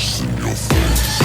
In your face.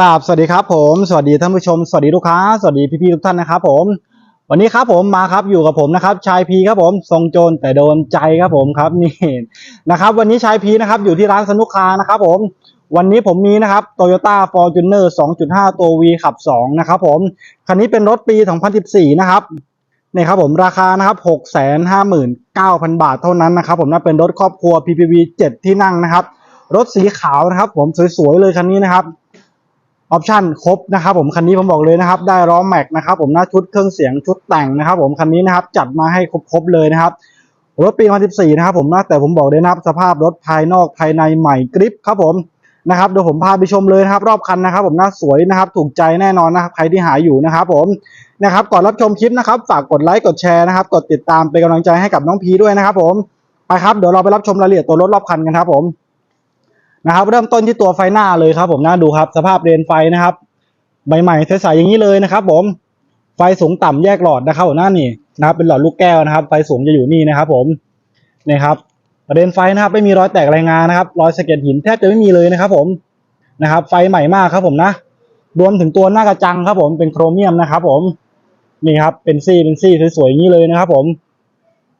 ราบสวัสดีครับผมสวัสดีท่านผู้ชมสวัสดีลูกค้าสวัสดีพี่ๆทุกท่านนะครับผมวันนี้ครับผมมาครับอยู่กับผมนะครับชายพีครับผมทรงโจรแต่โดนใจครับผมครับนี่นะครับ วันนี้ชายพีนะครับอยู่ที่ร้านสนุกคานะครับผมวันนี้ผมมีนะครับ Toyota Fortuner 2.5 ตัว V ขับ 2 นะครับผมคันนี้เป็นรถปี 2014 นะครับนี่ครับผมราคานะครับ 659,000 บาทเท่านั้นนะครับผมนะเป็นรถครอบครัว PPV 7 ที่นั่งนะครับ รถสีขาวนะครับ ผมสวยๆเลยคันนี้นะครับ ออปชั่นครบนะครับผมคันนี้ผมบอกเลยนะครับได้ล้อแม็กนะครับผมหน้าชุดเครื่องเสียงชุดแต่งนะครับผมคันนี้นะครับจัดมาให้ครบๆเลยนะครับรถปี 2014 นะครับผมนะแต่ผมบอกเลยนะครับสภาพรถภายนอกภายในใหม่กริปครับผมนะครับเดี๋ยวผมพาไปชมเลยนะครับ รอบคันนะครับ ผมน่าสวยนะครับ ถูกใจแน่นอนนะครับใครที่หาอยู่นะครับ ผมนะครับก่อนรับชมคลิปนะครับ ฝากกดไลค์กดแชร์นะครับ กดติดตามเป็นกำลังใจให้กับน้องพีด้วยนะครับ ผมไปครับเดี๋ยวเราไปรับชมรายละเอียดตัวรถรอบคันกันครับผม นะครับ เริ่มต้นที่ตัวไฟหน้าเลยครับ ผมน่าดูครับ สภาพเรนไฟนะครับใบใหม่ใสๆอย่างนี้เลยนะครับ ผมไฟสูงต่ำแยกหลอดนะครับหน้านี่นะครับ เป็นหลอดลูกแก้วนะครับ ไฟสูงจะอยู่นี่นะครับ ผมนี่ครับประเด็นไฟนะครับ ไม่มีรอยแตกรายงานนะครับ รอยสะเก็ดหินแทบจะไม่มีเลยนะครับ ผมนะครับ ไฟใหม่มากครับ ผมนะรวมถึงตัวหน้ากระจังครับ ผมเป็นโครเมียมนะครับ ผมนี่ครับ เป็นซี่เป็นซี่สวยๆอย่างนี้เลยนะครับ ผม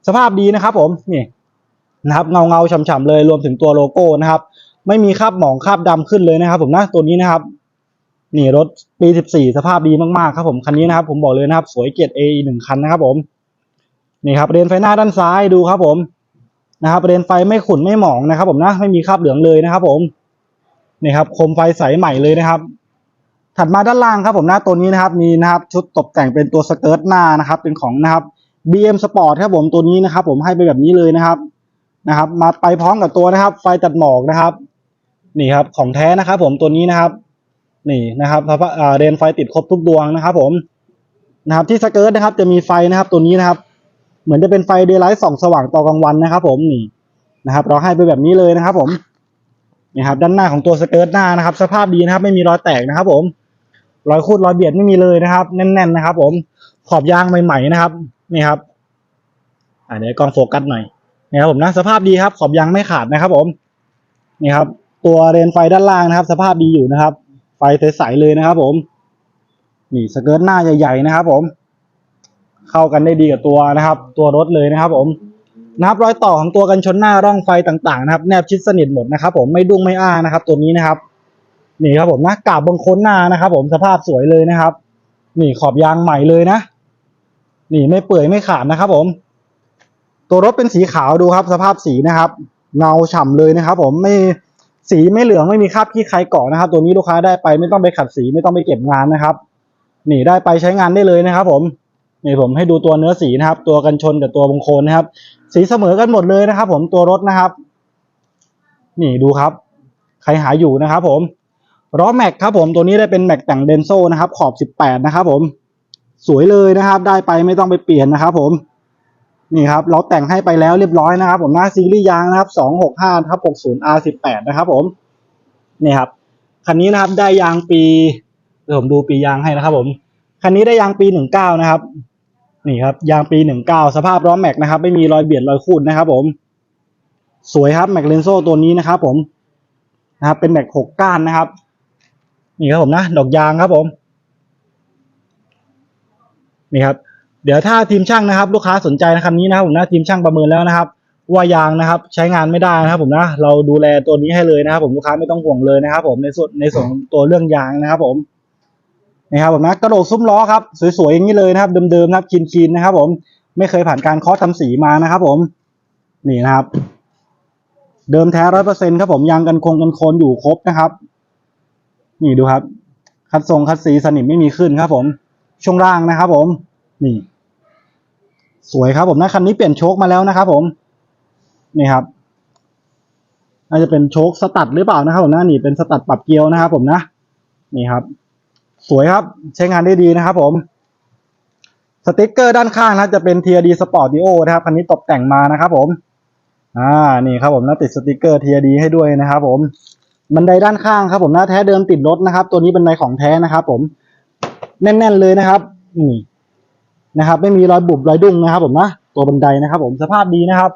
สภาพดีนะครับ ผมนี่นะครับ เงาเงาฉ่ำๆเลย รวมถึงตัวโลโก้นะครับ ไม่มีคราบหมองคราบดำขึ้นเลยนะครับผมนะตัวนี้นะครับนี่รถปี14สภาพดีมากๆครับผมคันนี้นะครับ ผมบอกเลยนะครับ สวยเกียรติ A อีหนึ่งคันนะครับผมนี่ครับเรนไฟหน้าด้านซ้ายดูครับผมนะครับเรนไฟไม่ขุ่นไม่หมองนะครับ ผมนะไม่มีคราบเหลืองเลยนะครับ ผมนี่ครับโคมไฟใสใหม่เลยนะครับถัดมาด้านล่างครับผมหน้าตัวนี้นะครับ มีนะครับชุดตกแต่งเป็นตัวสเกิร์ตหน้านะครับ เป็นของนะครับ BM Sport ครับผมตัวนี้นะครับ ผมให้ไปแบบนี้เลยนะครับนะครับ มาไปพร้อมกับตัวนะครับ ไฟตัดหมอกนะครับ นี่ครับของแท้นะครับผมตัวนี้นะครับ นี่นะครับเรนไฟติดครบทุกดวงนะครับ ผมนะครับ ที่สเกิร์ตนะครับ จะมีไฟนะครับ ตัวนี้นะครับ เหมือนจะเป็นไฟเดย์ไลท์ส่องสว่างตอนกลางวันนะครับ ผมนี่นะครับ เราให้ไปแบบนี้เลยนะครับ ผมนี่ครับ ด้านหน้าของตัวสเกิร์ตหน้านะครับ สภาพดีนะครับ ไม่มีรอยแตกนะครับ ผมรอยคูดรอยเบียดไม่มีเลยนะครับ แน่น ๆ นะครับ ผมขอบยางใหม่ๆนะครับ นี่ครับอ่าเดี๋ยวกล้องโฟกัสหน่อยนี่ครับผมนะสภาพดีครับ ขอบยางไม่ขาดนะครับ ผมนี่ครับ ตัวเรนไฟด้านล่างนะครับ สภาพดีอยู่นะครับ ไฟใสๆเลยนะครับ ผม นี่สเกิร์ตหน้าใหญ่ๆนะครับ ผม เข้ากันได้ดีกับตัวนะครับ ตัวรถเลยนะครับ ผมนะครับรอยต่อของตัวกันชนหน้าร่องไฟต่างๆนะครับ แนบชิดสนิทหมดนะครับ ผมไม่ดุ้งไม่อ้านะครับ ตัวนี้นะครับ นี่ครับผมนะกาบบางคนหน้านะครับ ผมสภาพสวยเลยนะครับ นี่ขอบยางใหม่เลยนะนี่ไม่เปื่อยไม่ขาดนะครับ ผม ตัวรถเป็นสีขาวดูครับ สภาพสีนะครับ เงาฉ่ำเลยนะครับ ผมไม่ สีไม่เหลืองไม่มีคราบขี้ใครเกาะนะครับ ตัวนี้ลูกค้าได้ไปไม่ต้องไปขัดสีไม่ต้องไปเก็บงานนะครับ นี่ได้ไปใช้งานได้เลยนะครับ ผมนี่ผมให้ดูตัวเนื้อสีนะครับ ตัวกันชนกับตัวบงโคนนะครับ สีเสมอกันหมดเลยนะครับ ผมตัวรถนะครับ นี่ดูครับ ใครหาอยู่นะครับ ผมล้อแม็กครับ ผมตัวนี้ได้เป็นแม็กแต่งเดนโซนะครับ ขอบ 18 นะครับ ผม สวยเลยนะครับ ได้ไปไม่ต้องไปเปลี่ยนนะครับ ผม นี่ครับเราแต่งให้ไปแล้วเรียบร้อยนะครับ ผมหน้าซีรีส์ยางนะครับ265ทับ60 R18 นะครับ ผมนี่ครับคันนี้นะครับได้ยางปีเดี๋ยวผมดูปียางให้นะครับ ผมคันนี้ได้ยางปี 19 นะครับ นี่ครับ ยางปี 19 สภาพล้อแม็กนะครับ ไม่มีรอยเบียดรอยคูดนะครับ ผม สวยครับแม็กเลนโซตัวนี้นะครับ ผมนะครับ เป็นแม็กหกก้านนะครับ นี่ครับผมนะดอกยางครับผมนี่ครับ เดี๋ยวถ้าทีมช่างนะครับ ลูกค้าสนใจนะครับนี้นะครับผมนะทีมช่างประเมินแล้วนะครับ ว่ายางนะครับ ใช้งานไม่ได้นะครับ ผมนะเราดูแลตัวนี้ให้เลยนะครับ ผมลูกค้าไม่ต้องห่วงเลยนะครับ ผมในส่วนในส่วนของตัวเรื่องยางนะครับ ผมนี่ครับผมนะกระโดดซุ้มล้อครับสวยๆอย่างนี้เลยนะครับเดิมๆนะครับคีนๆนะครับ ผมไม่เคยผ่านการเคาะทำสีมานะครับ ผมนี่นะครับ เดิมแท้ร้อยเปอร์เซ็นครับผมยางกันคงกันโคนอยู่ครบนะครับ นี่ดูครับ คัดทรงคัดสีสนิมไม่มีขึ้นครับ ผมช่วงล่างนะครับ ผม นี่ สวยครับผมนะคันนี้เปลี่ยนโชคมาแล้วนะครับผมนี่ครับน่าจะเป็นโชคสตัดหรือเปล่านะครับผมนะนี่เป็นสตัดปรับเกียวนะครับผมนะนี่ครับ สวยครับใช้งานได้ดีนะครับ ผมสติกเกอร์ด้านข้างนะจะเป็น TRD Sport Dio นะครับคันนี้ตกแต่งมานะครับ ผม อ่านี่ครับผมนะติดสติกเกอร์ TRD ให้ด้วยนะครับ ผมบันไดด้านข้างครับ ผมนะแท้เดิมติดรถนะครับ ตัวนี้เป็นบันไดของแท้นะครับ ผม แน่น ๆ เลยนะครับนี่ นะครับ ไม่มีรอยบุบรอยดุ้งนะครับ ผมนะตัวบันไดนะครับ ผมสภาพดีนะครับ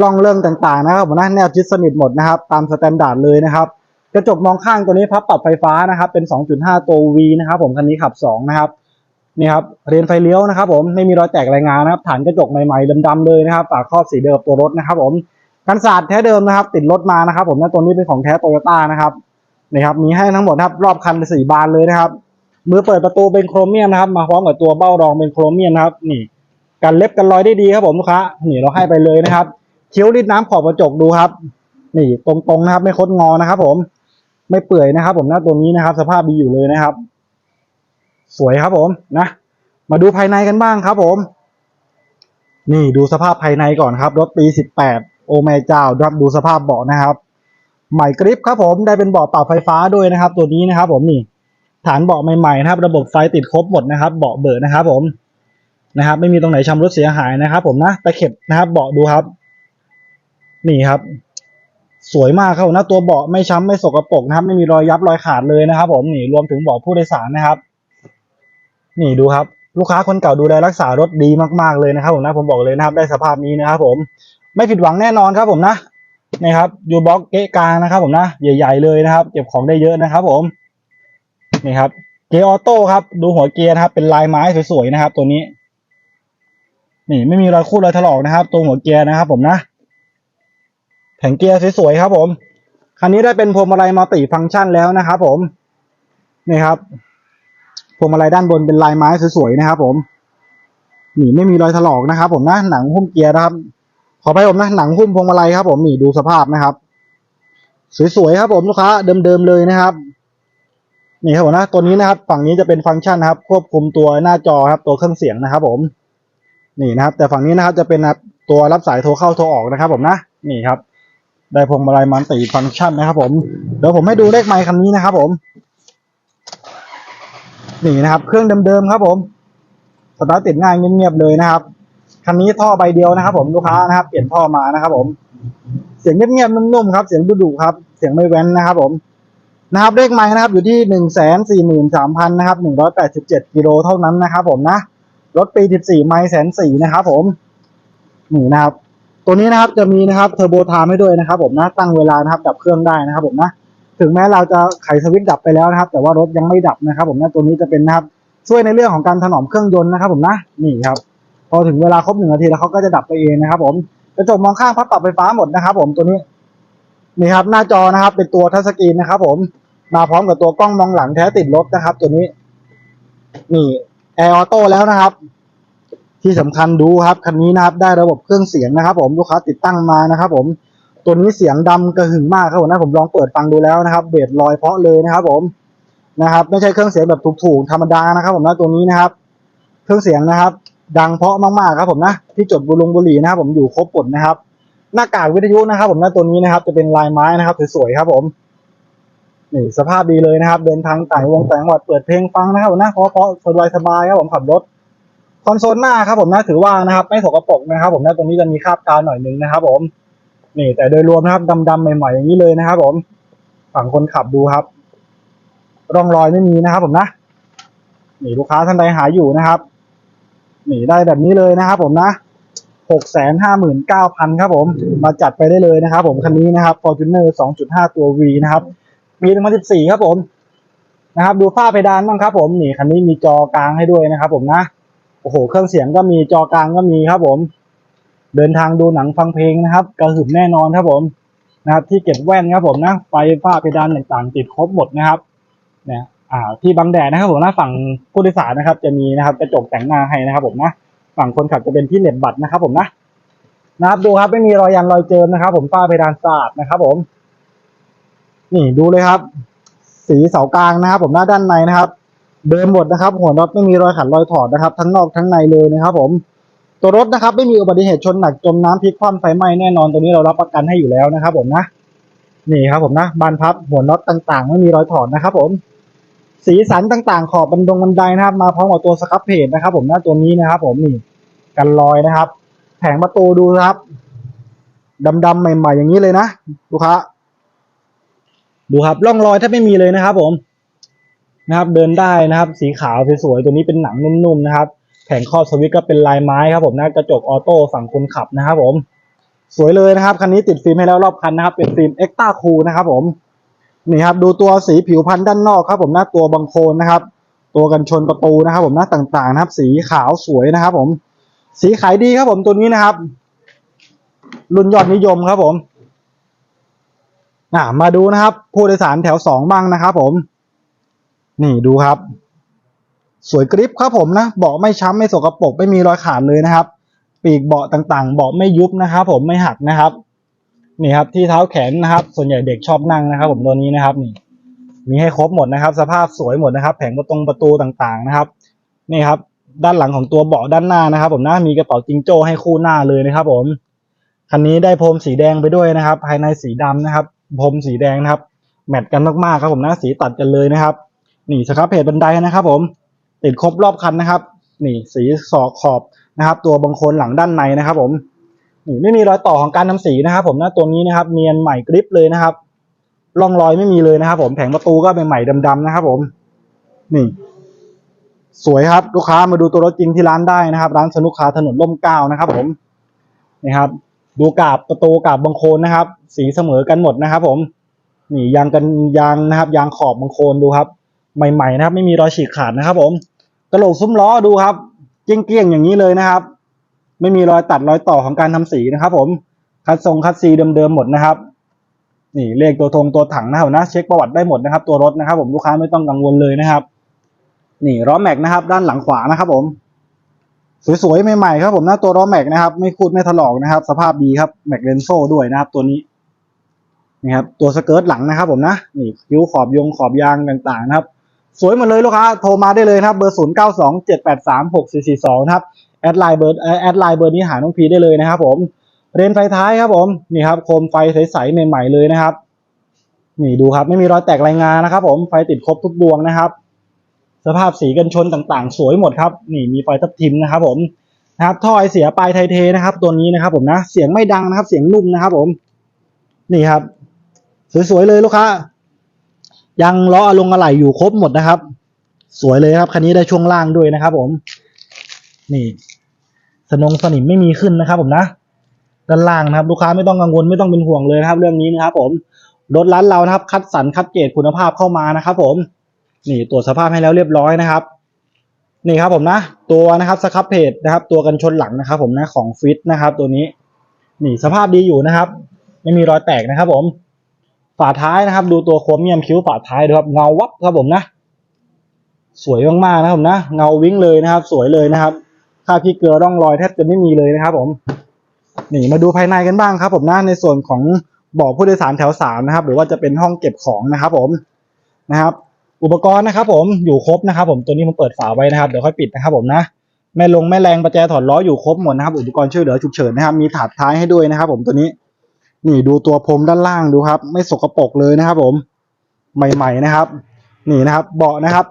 ล่องเรื่องต่างๆนะครับผมนะแนวจิตสนิทหมดนะครับ ตามสแตนดาร์ดเลยนะครับ กระจกมองข้างตัวนี้พับปรับไฟฟ้านะครับ เป็น 2.5 ตัว V นะครับ ผมคันนี้ขับ 2 นะครับนี่ครับเรียนไฟเลี้ยวนะครับ ผมไม่มีรอยแตกรายงานนะครับ ฐานกระจกใหม่ๆดำๆเลยนะครับฝาครอบสีเดิมตัวรถนะครับ ผมกันศาสตร์แท้เดิมนะครับ ติดรถมานะครับ ผมนะตัวนี้เป็นของแท้โตโยต้านะครับนี่ครับมีให้ทั้งหมดครับรอบคันสี่บานเลยนะครับ มือเปิดประตูเป็นโครเมียมนะครับ มาพร้อมกับตัวเบ้ารองเป็นโครเมียมนะครับ นี่กันเล็บกันรอยได้ดีครับผมลูกค้านี่เราให้ไปเลยนะครับคิ้วริดน้ำขอบกระจกดูครับ นี่ตรงๆนะครับ ไม่คดงอนะครับ ผม ไม่เปื่อยนะครับ ผมหน้าตัวนี้นะครับ สภาพดีอยู่เลยนะครับ สวยครับผมนะมาดูภายในกันบ้างครับ ผม นี่ดูสภาพภายในก่อนครับรถปี18โอแม่เจ้ารับดูสภาพเบาะนะครับใหม่กริปครับผมได้เป็นเบาะปรับไฟฟ้าด้วยนะครับ ตัวนี้นะครับ ผมนี่ ฐานเบาะใหม่ๆนะครับ ระบบไฟติดครบหมดนะครับ เบาะเบิดนะครับ ผมนะครับ ไม่มีตรงไหนชำรุดเสียหายนะครับ ผมนะตะเข็บนะครับ เบาะดูครับ นี่ครับ สวยมากครับนะตัวเบาะไม่ช้ำไม่สกปรกนะครับ ไม่มีรอยยับรอยขาดเลยนะครับ ผมนี่รวมถึงเบาะผู้โดยสารนะครับ นี่ดูครับ ลูกค้าคนเก่าดูแลรักษารถดีมากๆเลยนะครับ ผมนะผมบอกเลยนะครับ ได้สภาพนี้นะครับ ผมไม่ผิดหวังแน่นอนครับ ผมนะนี่ครับยูบ็อกเกะกลางนะครับ ผมนะใหญ่ ๆ เลยนะครับ เก็บของได้เยอะนะครับ ผม นี่ครับ เกียร์ออโต้ครับ ดูหัวเกียร์นะครับ เป็นลายไม้สวยๆนะครับ ตัวนี้ นี่ไม่มีรอยคูดรอยถลอกนะครับ ตัวหัวเกียร์นะครับ ผมนะ แผงเกียร์สวยๆครับ ผม คันนี้ได้เป็นพวงมาลัยมัลติฟังก์ชันแล้วนะครับ ผม นี่ครับ พวงมาลัยด้านบนเป็นลายไม้สวยๆนะครับ ผม นี่ไม่มีรอยถลอกนะครับ ผมนะ หนังหุ้มเกียร์นะครับ ขอไปผมนะ หนังหุ้มพวงมาลัยครับ ผม นี่ดูสภาพนะครับ สวยๆครับ ผมลูกค้าเดิมๆเลยนะครับ นี่ครับผมนะตัวนี้นะครับ ฝั่งนี้จะเป็นฟังก์ชันนะครับ ควบคุมตัวหน้าจอครับตัวเครื่องเสียงนะครับ ผม นี่นะครับ แต่ฝั่งนี้นะครับจะเป็นนะตัวรับสายโทรเข้าโทรออกนะครับ ผมนะนี่ครับ ได้พวงมาลัยมันติฟังก์ชันนะครับ ผมเดี๋ยวผมให้ดูเลขไมค์คันนี้นะครับ ผม นี่นะครับ เครื่องเดิมๆครับ ผมสตาร์ทติดง่ายเงียบๆเลยนะครับคันนี้ท่อใบเดียวนะครับ ผมลูกค้านะครับ เปลี่ยนท่อมานะครับ ผม เสียงเงียบๆนุ่มๆครับ เสียงดุๆครับ เสียงไม่แว้นนะครับ ผม นะครับเลขไม้นะครับอยู่ที่หนึ่งแสนสี่หมื่นสามพันนะครับหนึ่งร้อยแปดสิบเจ็ดกิโลเท่านั้นนะครับผมนะรถปีสิบสี่ไมล์แสนสี่นะครับผมนี่นะครับ ตัวนี้นะครับจะมีนะครับเทอร์โบไทม์ให้ด้วยนะครับ ผมนะตั้งเวลานะครับดับเครื่องได้นะครับ ผมนะถึงแม้เราจะไขสวิตช์ดับไปแล้วนะครับ แต่ว่ารถยังไม่ดับนะครับ ผมนะตัวนี้จะเป็นนะครับช่วยในเรื่องของการถนอมเครื่องยนต์นะครับ ผมนะนี่ครับ พอถึงเวลาครบหนึ่งนาทีแล้วเขาก็จะดับไปเองนะครับ ผมกระจกมองข้างพับปรับไฟฟ้าหมดนะครับ ผมตัวนี้นี่ครับหน้าจอนะครับเป็นตัวทัชสกรีนนะครับ ผม มาพร้อมกับตัวกล้องมองหลังแท้ติดรถนะครับ ตัวนี้ นี่แอร์ออโต้แล้วนะครับ ที่สำคัญดูครับคันนี้นะครับ ได้ระบบเครื่องเสียงนะครับ ผมลูกค้าติดตั้งมานะครับ ผมตัวนี้เสียงดำกระหึ่มมากครับผมนะผมลองเปิดฟังดูแล้วนะครับเบสลอยเพาะเลยนะครับ ผมนะครับ ไม่ใช่เครื่องเสียงแบบถูกๆธรรมดานะครับ ผมนะตัวนี้นะครับ เครื่องเสียงนะครับ ดังเพาะมากๆครับ ผมนะที่จดบุรุงบุหรี่นะครับ ผมอยู่ครบหมดนะครับ หน้ากากวิทยุนะครับ ผมนะตัวนี้นะครับ จะเป็นลายไม้นะครับสวยๆครับ ผม นี่สภาพดีเลยนะครับ เดินทางต่างวงแต่งหวัดเปิดเพลงฟังนะครับผมนะเพราะเพราะสบายสบายครับผมขับรถคอนโซลหน้าครับผมนะถือว่านะครับ ไม่สกปรกนะครับ ผมนะตรงนี้จะมีคราบกาวหน่อยหนึงนะครับ ผมนี่แต่โดยรวมนะครับดำๆใหม่ๆอย่างนี้เลยนะครับ ผมฝั่งคนขับดูครับ ร่องรอยไม่มีนะครับ ผมนะนี่ลูกค้าท่านใดหาอยู่นะครับนี่ได้แบบนี้เลยนะครับ ผมนะหกแสนห้าหมื่นเก้าพันครับผม มาจัดไปได้เลยนะครับ ผมคันนี้นะครับ Fortuner 2.5 ตัว V นะครับ ปี2014 ครับผมนะครับ ดูฝ้าเพดานบ้างครับ ผมนี่คันนี้มีจอกลางให้ด้วยนะครับ ผมนะโอ้โห เครื่องเสียงก็มีจอกลางก็มีครับ ผม เดินทางดูหนังฟังเพลงนะครับกระหึ่มแน่นอนครับผมนะครับ ที่เก็บแว่นครับผมนะไฟฝ้าเพดานต่างๆ ติดครบหมดนะครับเนี่ยอ่า ที่บังแดดนะครับ ผมนะฝั่งผู้โดยสารนะครับ จะมีนะครับกระจกแต่งหน้าให้นะครับ ผมนะฝั่งคนขับจะเป็นที่เหน็บบัตรนะครับ ผมนะนะครับดูครับไม่มีรอยยันรอยเจิมนะครับ ผมฝ้าเพดานสะอาดนะครับ ผม นี่ดูเลยครับ สีเสากลางนะครับ ผมหน้าด้านในนะครับ เดินหมดนะครับ หัวน็อตไม่มีรอยขัดรอยถอดนะครับ ทั้งนอกทั้งในเลยนะครับ ผมตัวรถนะครับไม่มีอุบัติเหตุชนหนักจมน้ำพลิกคว่ำไฟไหม้แน่นอนตัวนี้เรารับประกันให้อยู่แล้วนะครับ ผมนะนี่ครับ ผมนะบานพับหัวน็อตต่างๆ ไม่มีรอยถอดนะครับ ผมสีสันต่างๆ ขอบบันดงบันไดนะครับ มาพร้อมกับตัวสครับเพจนะครับ ผมหน้าตัวนี้นะครับ ผมนี่กันรอยนะครับ แผงประตูดูนะครับดำๆใหม่ ๆ อย่างนี้เลยนะลูกค้า ดูครับร่องรอยถ้าไม่มีเลยนะครับ ผมนะครับ เดินได้นะครับ สีขาวสวยๆตัวนี้เป็นหนังนุ่มๆนะครับ แผงครอบสวิตก็เป็นลายไม้ครับ ผมหน้ากระจกออโต้ฝั่งคนขับนะครับ ผม สวยเลยนะครับคันนี้ติดฟิล์มให้แล้วรอบคันนะครับ เป็นฟิล์มเอ็กต้าคูนะครับ ผมนี่ครับ ดูตัวสีผิวพันธุ์ด้านนอกครับ ผมหน้าตัวบังโคลนนะครับ ตัวกันชนประตูนะครับ ผมหน้าต่างๆ นะครับ สีขาวสวยนะครับ ผม สีขายดีครับ ผมตัวนี้นะครับ รุ่นยอดนิยมครับ ผม อ่ามาดูนะครับ ผู้โดยสารแถวสองบ้างนะครับผม นี่ดูครับ สวยกริปครับผมนะเบาะไม่ช้ำไม่สกปรกไม่มีรอยขาดเลยนะครับ ปีกเบาะต่างๆ เบาะไม่ยุบนะครับผมไม่หักนะครับ นี่ครับที่เท้าแขนนะครับ ส่วนใหญ่เด็กชอบนั่งนะครับ ผมตัวนี้นะครับนี่ มีให้ครบหมดนะครับ สภาพสวยหมดนะครับ แผงประตงประตูต่างๆนะครับ นี่ครับ ด้านหลังของตัวเบาะด้านหน้านะครับ ผมนะมีกระเป๋าจิงโจ้ให้คู่หน้าเลยนะครับ ผมคันนี้ได้พรมสีแดงไปด้วยนะครับ ภายในสีดำนะครับ พรมสีแดงนะครับ แมทกันมากๆครับผมนะสีตัดกันเลยนะครับ นี่สครับเพจบันไดนะครับ ผมติดครบรอบคันนะครับ นี่สีสอกขอบนะครับ ตัวบังโคลนหลังด้านในนะครับ ผมนี่ไม่มีรอยต่อของการทำสีนะครับ ผมนะตัวนี้นะครับ เนียนใหม่กริปเลยนะครับร่องรอยไม่มีเลยนะครับ ผมแผงประตูก็เป็นใหม่ดำๆนะครับ ผม นี่ สวยครับ ลูกค้ามาดูตัวรถจริงที่ร้านได้นะครับ ร้านสนุกคาถนนร่มเก้านะครับ ผมนี่ครับ ดูกาบประตูกาบบังโคลนนะครับ สีเสมอกันหมดนะครับ ผมนี่ยางกันยางนะครับ ยางขอบบังโคลนดูครับ ใหม่ ๆ นะครับ ไม่มีรอยฉีกขาดนะครับ ผมกระโหลกซุ้มล้อดูครับเกลี้ยงๆอย่างนี้เลยนะครับ ไม่มีรอยตัดรอยต่อของการทำสีนะครับ ผมคัดทรงคัดซีเดิมๆหมดนะครับ นี่เลขตัวธงตัวถังนะครับนะเช็คประวัติได้หมดนะครับ ตัวรถนะครับ ผมลูกค้าไม่ต้องกังวลเลยนะครับ นี่ล้อแม็กนะครับ ด้านหลังขวานะครับ ผม สวยๆใหม่ๆครับผมหนะตัวล้อแม็กนะครับไม่คูดไม่ถลอกนะครับ สภาพดีครับแม็กเลนโซ่ด้วยนะครับ ตัวนี้นี่ครับตัวสเกิร์ตหลังนะครับ ผมนะนี่คิ้วขอบยงขอบยางต่างๆนะครับ สวยหมดเลยลูกค้าโทรมาได้เลยนะครับเบอร์ศูนย์เก้าสองเจ็ดแปดสามหกสี่สี่สองนะครับแอดไลน์เบอร์แอดไลน์เบอร์นี้หาน้องพีได้เลยนะครับ ผมเรนไฟท้ายครับผมนี่ครับโคมไฟใสๆใหม่ๆเลยนะครับ นี่ดูครับ ไม่มีรอยแตกรายงานนะครับ ผมไฟติดครบทุกดวงนะครับ สภาพสีกันชนต่างๆ สวยหมดครับ นี่มีไฟทับทิมนะครับผมนะครับท่อไอเสียปลายไทเทนะครับ ตัวนี้นะครับผมนะ เสียงไม่ดังนะครับ เสียงนุ่มนะครับผม นี่ครับ สวยๆเลยลูกค้า ยังล้ออลงอะไหล่อยู่ครบหมดนะครับ สวยเลยครับ คันนี้ได้ช่วงล่างด้วยนะครับผม นี่ สนงสนิมไม่มีขึ้นนะครับผมนะด้านล่างนะครับ ลูกค้าไม่ต้องกังวลไม่ต้องเป็นห่วงเลยนะครับ เรื่องนี้นะครับ ผมรถร้านเรานะครับ คัดสรรคัดเกรดคุณภาพเข้ามานะครับ ผม นี่ตรวจสภาพให้แล้วเรียบร้อยนะครับ นี่ครับผมนะ ตัวนะครับสครับเพจนะครับ ตัวกันชนหลังนะครับ ผมนะของฟิตนะครับ ตัวนี้ นี่สภาพดีอยู่นะครับ ไม่มีรอยแตกนะครับ ผมฝาท้ายนะครับ ดูตัวโครเมียมคิ้วฝาท้ายดูครับเงาวับครับผมนะสวยมากๆนะครับผมนะเงาวิ่งเลยนะครับ สวยเลยนะครับค่าพี่เกลือร่องรอยแทบจะไม่มีเลยนะครับ ผมนี่มาดูภายในกันบ้างครับ ผมนะในส่วนของเบอกผู้โดยสารแถวสามนะครับ หรือว่าจะเป็นห้องเก็บของนะครับ ผมนะครับ อุปกรณ์นะครับผมอยู่ครบนะครับผมตัวนี้ผมเปิดฝาไว้นะครับเดี๋ยวค่อยปิดนะครับผมนะแม่ลงแม่แรงประแจถอดล้ออยู่ครบหมดนะครับอุปกรณ์ช่วยเหลือฉุกเฉินนะครับมีถาดท้ายให้ด้วยนะครับ ผมตัวนี้ นี่ดูตัวพรมด้านล่างดูครับ ไม่สกปรกเลยนะครับ ผมใหม่ ๆนะครับ นี่นะครับ เบาะนะครับ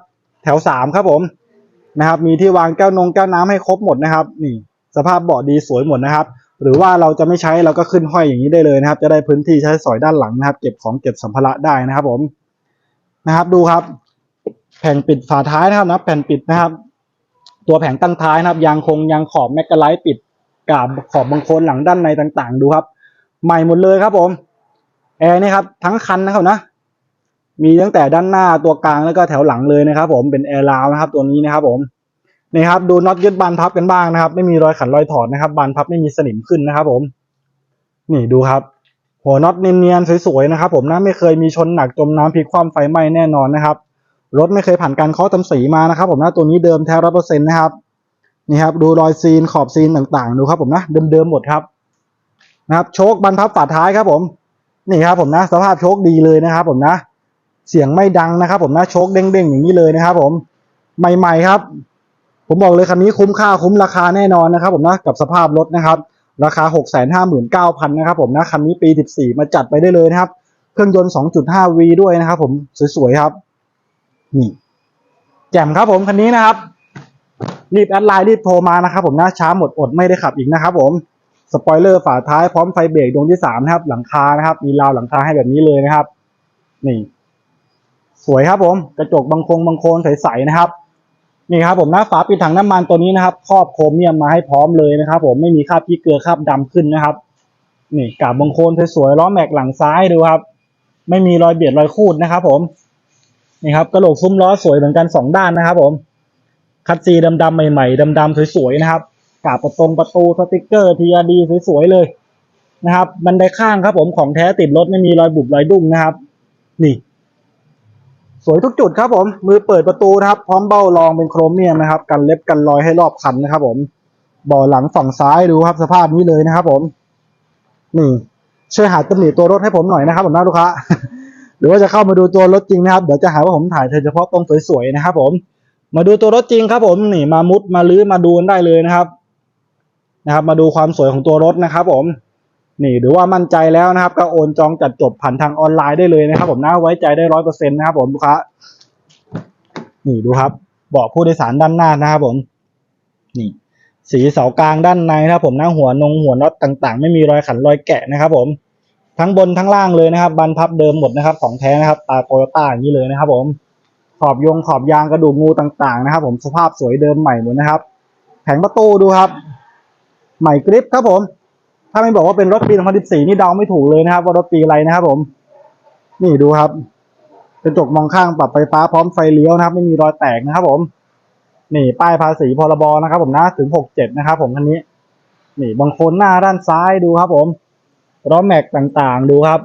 แถวสามครับผมนะครับ มีที่วางแก้วนงแก้วน้ำให้ครบหมดนะครับ นี่ สภาพเบาะดีสวยหมดนะครับ หรือว่าเราจะไม่ใช้เราก็ขึ้นห้อยอย่างนี้ได้เลยนะครับ จะได้พื้นที่ใช้สอยด้านหลังนะครับ เก็บของเก็บสัมภาระได้นะครับ ผม นะครับ ดูครับ แผ่นปิดฝาท้ายนะครับนะแผ่นปิดนะครับ ตัวแผงตั้งท้ายนะครับ ยางคงยางขอบแมกกาไลท์ปิดกาบขอบบางคนหลังด้านในต่างๆ ดูครับ ใหม่หมดเลยครับผมแอร์นี่ครับทั้งคันนะครับนะ มีตั้งแต่ด้านหน้าตัวกลางแล้วก็แถวหลังเลยนะครับ ผมเป็นแอร์ลาวนะครับ ตัวนี้นะครับ ผมนี่ครับ ดูน็อตยึดบานพับกันบ้างนะครับ ไม่มีรอยขันรอยถอดนะครับ บานพับไม่มีสนิมขึ้นนะครับ ผม นี่ดูครับ หัวน็อตเนียนๆสวยๆนะครับผมนะไม่เคยมีชนหนักจมน้ำพลิกคว่ำไฟไหม้แน่นอนนะครับรถไม่เคยผ่านการเคาะทำสีมานะครับ ผมนะตัวนี้เดิมแท้ร้อยเปอร์เซ็นต์นะครับนี่ครับดูรอยซีนขอบซีนต่างๆ ดูครับผมนะเดิมๆหมดครับนะครับโชคบรรพับฝาท้ายครับผมนี่ครับผมนะสภาพโชคดีเลยนะครับ ผมนะ เสียงไม่ดังนะครับ ผมนะโชคเด้งๆอย่างนี้เลยนะครับ ผมใหม่ ๆครับ ผมบอกเลยคันนี้คุ้มค่าคุ้มราคาแน่นอนนะครับ ผมนะกับสภาพรถนะครับ ราคา 6 5 9 0 0 0 นะครับผมนะคันนี้ปี 14 มาจัดไปได้เลยนะครับ เครื่องยนต์ 2.5V ด้วยนะครับผมสวยๆครับ นี่ แจ่มครับผมคันนี้นะครับ รีบแอดไลน์รีบโทรมานะครับผมนะช้าหมดอดไม่ได้ขับอีกนะครับผมสปอยเลอร์ฝาท้ายพร้อมไฟเบรกดวงที่สามนะครับ หลังคานะครับ มีราวหลังคาให้แบบนี้เลยนะครับ นี่ สวยครับผม กระจกบางคงบางโคนใสๆนะครับ นี่ครับผมนะฝาปิดถังน้ำมันตัวนี้นะครับ ครอบโครเมียมมาให้พร้อมเลยนะครับ ผมไม่มีคราบที่เกลือคราบดำขึ้นนะครับ นี่กาบบางโคนสวยๆล้อแม็กหลังซ้ายดูครับ ไม่มีรอยเบียดรอยคูดนะครับ ผมนี่ครับกระโหลกซุ้มล้อสวยเหมือนกันสองด้านนะครับ ผมคัดซีดำๆใหม่ๆดำๆสวยๆนะครับกาบประตงประตูสติกเกอร์ทีอาดีสวยๆเลยนะครับบันไดข้างครับ ผมของแท้ติดรถไม่มีรอยบุบรอยดุ้งนะครับ นี่ สวยทุกจุดครับผม มือเปิดประตูนะครับ พร้อมเบ้ารองเป็นโครเมียมนะครับ กันเล็บกันรอยให้รอบคันนะครับผมบ่อหลังฝั่งซ้ายดูครับสภาพนี้เลยนะครับผม นี่ช่วยหาตำหนิตัวรถให้ผมหน่อยนะครับผมนะลูกค้า หรือว่าจะเข้ามาดูตัวรถจริงนะครับ เดี๋ยวจะหาว่าผมถ่ายเฉพาะตรงสวยๆนะครับผม มาดูตัวรถจริงครับ ผมนี่มามุดมาลื้อมาดูกันได้เลยนะครับ นะครับ มาดูความสวยของตัวรถนะครับ ผม นี่หรือว่ามั่นใจแล้วนะครับก็โอนจองจัดจบผ่านทางออนไลน์ได้เลยนะครับ ผมนะไว้ใจได้ร้อยเปอร์เซ็นต์นะครับผมลูกค้านี่ดูครับเบาะผู้โดยสารด้านหน้านะครับผม นี่ สีเสากลางด้านในนะครับ ผมนะหัวนงหัวน็อตต่าง ๆ ไม่มีรอยขันรอยแกะนะครับ ผม ทั้งบนทั้งล่างเลยนะครับบรรพับเดิมหมดนะครับ ของแท้นะครับตาโตโยต้าอย่างนี้เลยนะครับ ผมขอบยงขอบยางกระดูกงูต่าง ๆ นะครับ ผมสภาพสวยเดิมใหม่หมดนะครับ แผงประตูดูครับ ใหม่กริปครับผม ถ้าไม่บอกว่าเป็นรถปี 2014 นี่เดาไม่ถูกเลยนะครับ ว่ารถปีอะไรนะครับผม นี่ดูครับกระจกมองข้างปรับไฟฟ้าพร้อมไฟเลี้ยวนะครับ ไม่มีรอยแตกนะครับผม นี่ป้ายภาษีพรบนะครับ ผมนะถึง 67 นะครับ ผมคันนี้ นี่บางคนหน้าด้านซ้ายดูครับ ผมล้อแม็กต่างๆ ดูครับ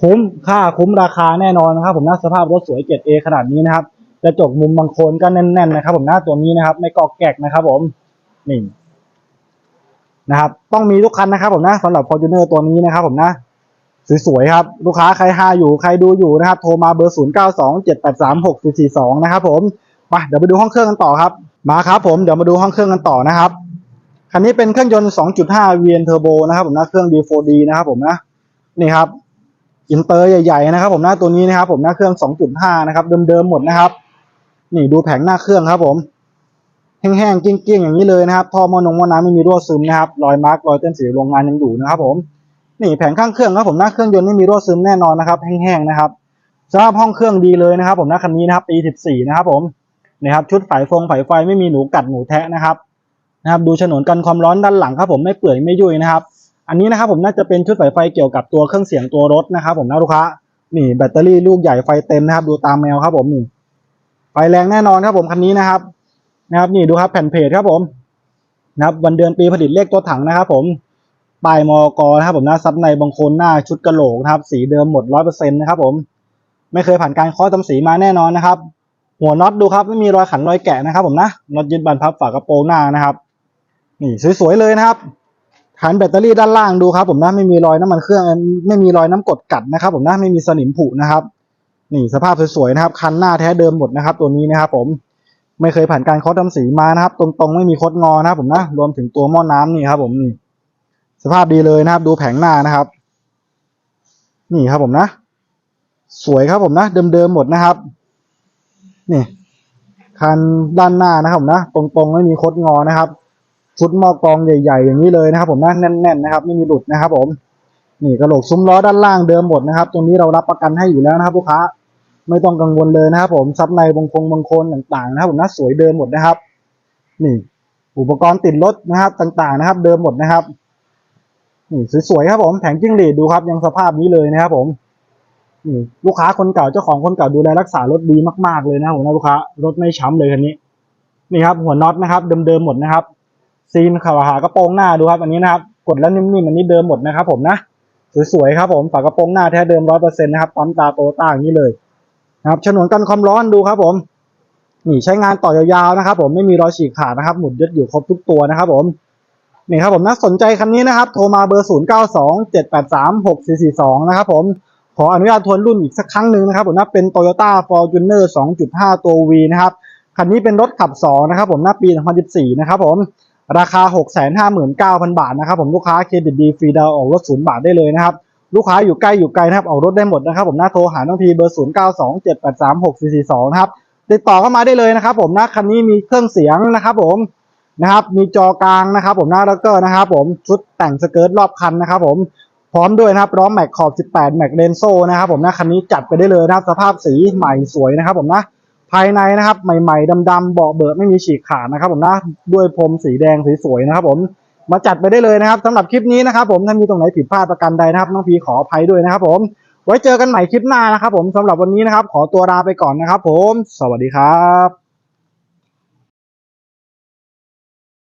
คุ้มค่าคุ้มราคาแน่นอนนะครับ ผมนะสภาพรถสวย 7A ขนาดนี้นะครับกระจกมุมบางคนก็แน่นๆนะครับ ผมหน้าตัวนี้นะครับ ไม่กอกแกกนะครับ ผมนี่ นะครับ ต้องมีทุกคันนะครับผมนะสำหรับ Fortuner ตัวนี้นะครับผมนะสวยๆครับ ลูกค้าใครหาอยู่ใครดูอยู่นะครับ โทรมาเบอร์ 0 9 2 7 8 3 6 4 4 2 นะครับผมไปเดี๋ยวไปดูห้องเครื่องกันต่อครับ มาครับผมเดี๋ยวมาดูห้องเครื่องกันต่อนะครับคันนี้เป็นเครื่องยนต์ 2.5 VN Turbo นะครับผมนะเครื่อง D4D นะครับผมนะนี่ครับอินเตอร์ใหญ่ๆนะครับผมนะตัวนี้นะครับผมนะเครื่อง 2.5 นะครับเดิมๆหมดนะครับ นี่ดูแผงหน้าเครื่องครับผม แห้งๆกิ้งๆอย่างนี้เลยนะครับท่อมอนงมอน้ำไม่มีรั่วซึมนะครับรอยมาร์กรอยเต้นสีโรงงานยังอยู่นะครับผมนี่แผงข้างเครื่องครับผมหน้าเครื่องยนต์ไม่มีรั่วซึมแน่นอนนะครับแห้งๆนะครับสภาพห้องเครื่องดีเลยนะครับผมหนะคันนี้นะครับปี 14 นะครับผมนี่ครับชุดไฟฟงไฟไฟไม่มีหนูกัดหนูแทะนะครับนะครับดูฉนวนกันความร้อนด้านหลังครับผมไม่เปื่อยไม่ยุ่ยนะครับ อันนี้นะครับผมน่าจะเป็นชุดไฟไฟเกี่ยวกับตัวเครื่องเสียงตัวรถนะครับ ผมนะลูกค้านี่แบตเตอรี่ลูกใหญ่ไฟเต็มนะครับ ดูตามแมวครับผมนี่ไฟแรงแน่นอนครับผมคันนี้นะครับ นะครับนี่ดูครับแผ่นเพจครับผมนะครับวันเดือนปีผลิตเลขตัวถังนะครับผมปลายมอกนะครับผมนะซับในบางโคนหน้าชุดกระโหลกนะครับ สีเดิมหมดร้อยเปอร์เซ็นต์นะครับผมไม่เคยผ่านการเคาะทำสีมาแน่นอนนะครับ หัวน็อตดูครับไม่มีรอยขันรอยแกะนะครับ ผมนะน็อตยึดบานพับฝากระโปรงหน้านะครับนี่สวยๆเลยนะครับฐานแบตเตอรี่ด้านล่างดูครับ ผมนะไม่มีรอยน้ำมันเครื่องไม่มีรอยน้ำกดกัดนะครับ ผมนะไม่มีสนิมผุนะครับ นี่สภาพสวยๆนะครับ คันหน้าแท้เดิมหมดนะครับ ตัวนี้นะครับผม ไม่เคยผ่านการเคาะทำสีมานะครับ ตรงๆ ไม่มีคดงอนะครับผมนะรวมถึงตัวหม้อน้ำนี่ครับ ผมนี่ สภาพดีเลยนะครับ ดูแผงหน้านะครับ นี่ครับผมนะ สวยครับผมนะ เดิมๆหมดนะครับ นี่คันด้านหน้านะครับผมนะ ตรงๆ ไม่มีคดงอนะครับชุดหม้อกรองใหญ่ๆ อย่างนี้เลยนะครับ ผมนะแน่นๆนะครับ ไม่มีหลุดนะครับ ผม นี่กระโหลกซุ้มล้อด้านล่างเดิมหมดนะครับ ตรงนี้เรารับประกันให้อยู่แล้วนะครับลูกค้า ไม่ต้องกังวลเลยนะครับ ผมซับในบงคงบางโคนต่างๆนะครับผมนะสวยเดิมหมดนะครับ นี่ อุปกรณ์ติดรถนะครับ ต่างๆนะครับ เดิมหมดนะครับนี่สวยๆครับผมแผงจิ้งหรีดดูครับ ยังสภาพนี้เลยนะครับ ผมนี่ลูกค้าคนเก่าเจ้าของคนเก่าดูแลรักษารถดีมากๆเลยนะครับผมนะลูกค้ารถไม่ช้ำเลยคันนี้ นี่ครับ หัวน็อตนะครับ เดิมๆหมดนะครับ ซีนขาวหากระโปรงหน้าดูครับ อันนี้นะครับ กดแล้วนิ่มๆอันนี้เดิมหมดนะครับ ผมนะสวยๆครับผมฝากระโปรงหน้าแท้เดิมร้อยเปอร์เซ็นต์นะครับปั๊มตาโตต้าอย่างนี้เลย นะครับฉนวนกันความร้อนดูครับผมนี่ใช้งานต่อยาวๆนะครับ ผมไม่มีรอยฉีกขาดนะครับ หมุดยึดอยู่ครบทุกตัวนะครับ ผมนี่ครับผมนะสนใจคันนี้นะครับ โทรมาเบอร์ 0 9 2 7 8 3 6 4 4 2 นะครับผมขออนุญาตทวนรุ่นอีกสักครั้งหนึ่งนะครับผมนะเป็น Toyota Fortuner 2.5 ตัว V นะครับคันนี้เป็นรถขับ 2 นะครับผมน้าปี 2014 นะครับผมราคา 659,000 บาทนะครับผมลูกค้าเครดิตดีฟรีดาวออกรถศูนย์บาทได้เลยนะครับ ลูกค้าอยู่ใกล้อยู่ไกลนะครับออกรถได้หมดนะครับผมหน้าโทรหาน้องพีเบอร์0 9 2 7 8 3 6 4 4 2นะครับติดต่อเข้ามาได้เลยนะครับ ผมนะคันนี้มีเครื่องเสียงนะครับ ผมนะครับ มีจอกลางนะครับ ผมนะแล้วก็นะครับ ผมชุดแต่งสเกิร์ตรอบคันนะครับ ผมพร้อมด้วยนะครับล้อแม็กขอบ 18 แม็กเลนโซนะครับผมนะคันนี้จัดไปได้เลยนะครับ สภาพสีใหม่สวยนะครับ ผมนะภายในนะครับ ใหม่ๆดำๆเบาะเบิดไม่มีฉีกขาดนะครับ ผมนะด้วยพรมสีแดงสวยๆนะครับ ผม มาจัดไปได้เลยนะครับสำหรับคลิปนี้นะครับผมถ้ามีตรงไหนผิดพลาดประกันใดนะครับน้องพีขออภัยด้วยนะครับผมไว้เจอกันใหม่คลิปหน้านะครับผมสำหรับวันนี้นะครับ ขอตัวลาไปก่อนนะครับผม สวัสดีครับ